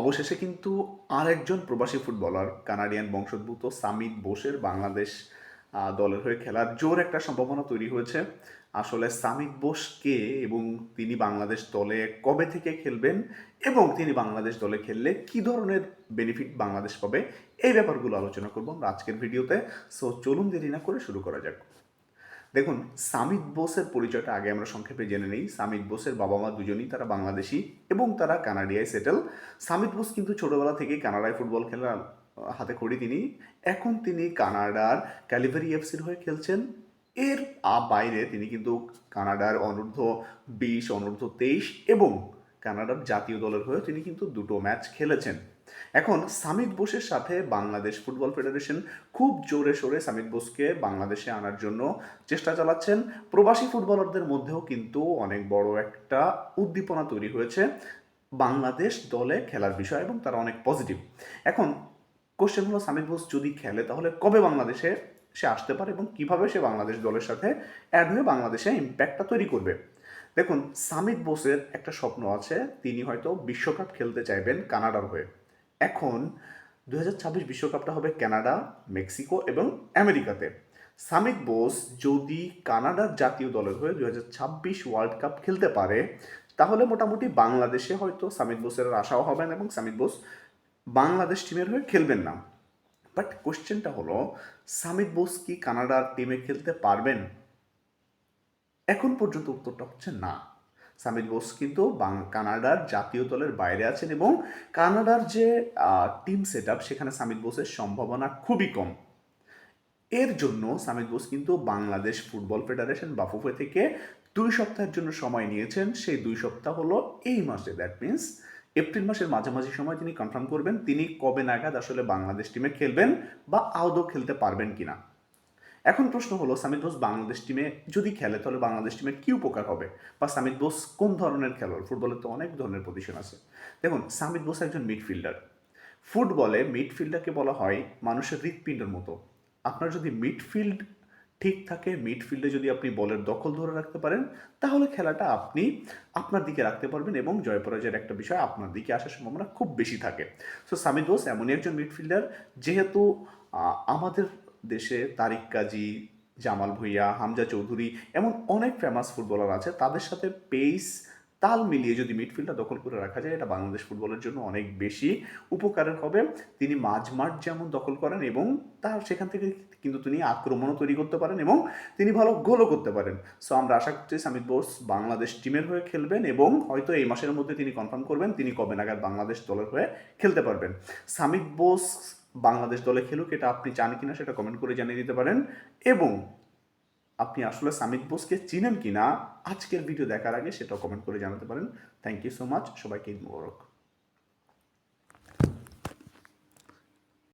অবশেষে কিন্তু আরেকজন প্রবাসী ফুটবলার, কানাডিয়ান বংশোদ্ভূত সামিত বোসের বাংলাদেশ দলের হয়ে খেলার জোর একটা সম্ভাবনা তৈরি হয়েছে। আসলে সামিত বোস কে এবং তিনি বাংলাদেশ দলে কবে থেকে খেলবেন এবং তিনি বাংলাদেশ দলে খেললে কি ধরনের বেনিফিট বাংলাদেশ পাবে, এই ব্যাপারগুলো আলোচনা করব আমরা আজকের ভিডিওতে। সো চলুন দেরি না করে শুরু করা যাক। দেখুন, সামিত বোসের পরিচয়টা আগে আমরা সংক্ষেপে জেনে নেই। সামিত বোসের বাবা মা দুজনেই তারা বাংলাদেশি এবং তারা কানাডিয়ায় সেটেল সামিত বোস কিন্তু ছোটোবেলা থেকেই কানাডায় ফুটবল খেলার হাতে খড়ি তিনি। এখন তিনি কানাডার ক্যালিভারি এফসির হয়ে খেলছেন। এর বাইরে তিনি কিন্তু কানাডার অনূর্ধ্ব বিশ, অনূর্ধ্ব তেইশ এবং কানাডার জাতীয় দলের হয়ে তিনি কিন্তু দুটো ম্যাচ খেলেছেন। এখন সামিত বোসের সাথে বাংলাদেশ ফুটবল ফেডারেশন খুব জোরে সোরে সামিত বোসকে বাংলাদেশে আনার জন্য চেষ্টা চালাচ্ছেন। প্রবাসী ফুটবলারদের মধ্যেও কিন্তু অনেক বড় একটা উদ্দীপনা তৈরি হয়েছে। বাংলাদেশ দলে খেলার বিষয় এবং তারা অনেক পজিটিভ এখন কোশ্চেন হলো, সামিত বোস যদি খেলে তাহলে কবে বাংলাদেশে সে আসতে পারে এবং কীভাবে সে বাংলাদেশ দলের সাথে অ্যাড হয়ে বাংলাদেশে ইম্প্যাক্টটা তৈরি করবে? দেখুন সামিত বোসের একটা স্বপ্ন আছে, তিনি হয়তো বিশ্বকাপ খেলতে চাইবেন কানাডার হয়ে। এখন দু বিশ্বকাপটা হবে কানাডা, মেক্সিকো এবং আমেরিকাতে। সামিত বোস যদি কানাডার জাতীয় দলের হয়ে দু হাজার ছাব্বিশ ওয়ার্ল্ড কাপ খেলতে পারে, তাহলে মোটামুটি বাংলাদেশে হয়তো সামিত বোসের আশাও হবেন এবং সামিত বোস বাংলাদেশ টিমের হয়ে খেলবেন না। বাট কোশ্চেনটা হলো সামিত বোস কি কানাডার টিমে খেলতে পারবেন? এখন পর্যন্ত উত্তরটা হচ্ছে না। সামিত বোস কিন্তু কানাডার জাতীয় দলের বাইরে আছেন এবং কানাডার যে টিম সেট সেখানে সামিত বোসের সম্ভাবনা খুবই কম। এর জন্য সামিত বোস কিন্তু বাংলাদেশ ফুটবল ফেডারেশন বাফুফে থেকে দুই সপ্তাহের জন্য সময় নিয়েছেন। সেই দুই সপ্তাহ হলো এই মাসে। দ্যাট মিন্স এপ্রিল মাসের মাঝামাঝি সময় তিনি কনফার্ম করবেন তিনি কবে নাগাদ আসলে বাংলাদেশ টিমে খেলবেন বা আদৌ খেলতে পারবেন কিনা। এখন প্রশ্ন হলো সামিত বোস বাংলাদেশ টিমে যদি খেলে, তাহলে বাংলাদেশ টিমের কি উপকার হবে? বা সামিত বোস কোন ধরনের খেলোয়াড়? ফুটবলে তো অনেক ধরনের পজিশন আছে। দেখুন সামিত বোস একজন মিডফিল্ডার ফুটবলে মিডফিল্ডারকে বলা হয় মানুষের হৃৎপিণ্ডের মতো। আপনার যদি মিডফিল্ড ঠিক থাকে মিডফিল্ডে যদি আপনি বলের দখল ধরে রাখতে পারেন, তাহলে খেলাটা আপনি আপনার দিকে রাখতে পারবেন এবং জয় পরাজয়ের একটা বিষয় আপনার দিকে আসার সম্ভাবনা খুব বেশি থাকে। সো সামিদ বোস এমনই একজন মিডফিল্ডার যেহেতু আমাদের দেশে তারিক কাজী, জামাল ভুইয়া, হামজা চৌধুরী এমন অনেক ফেমাস ফুটবলার আছে, তাদের সাথে পেস তাল মিলিয়ে যদি মিডফিল্ডটা দখল করে রাখা যায়, এটা বাংলাদেশ ফুটবলের জন্য অনেক বেশি উপকারের হবে। তিনি মাঝ মাঠ যেমন দখল করেন এবং তার সেখান থেকে কিন্তু তিনি আক্রমণও তৈরি করতে পারেন এবং তিনি ভালো গোলও করতে পারেন। সো আমরা আশা করছি সামিত বোস বাংলাদেশ টিমের হয়ে খেলবেন এবং হয়তো এই মাসের মধ্যে তিনি কনফার্ম করবেন, তিনি কবে নাগাদ বাংলাদেশ দলের হয়ে খেলতে পারবেন। সামিত বোস বাংলাদেশ দলে খেলুক, এটা আপনি চান কিনা সেটা কমেন্ট করে জানিয়ে দিতে পারেন। এবং আপনি আসলে সামিত বোসকে চিনেন কিনা, আজকের ভিডিও দেখার আগে সেটা কমেন্ট করে জানাতে পারেন। থ্যাংক ইউ সো মাচ সবাইকে ঈদ মোবারক।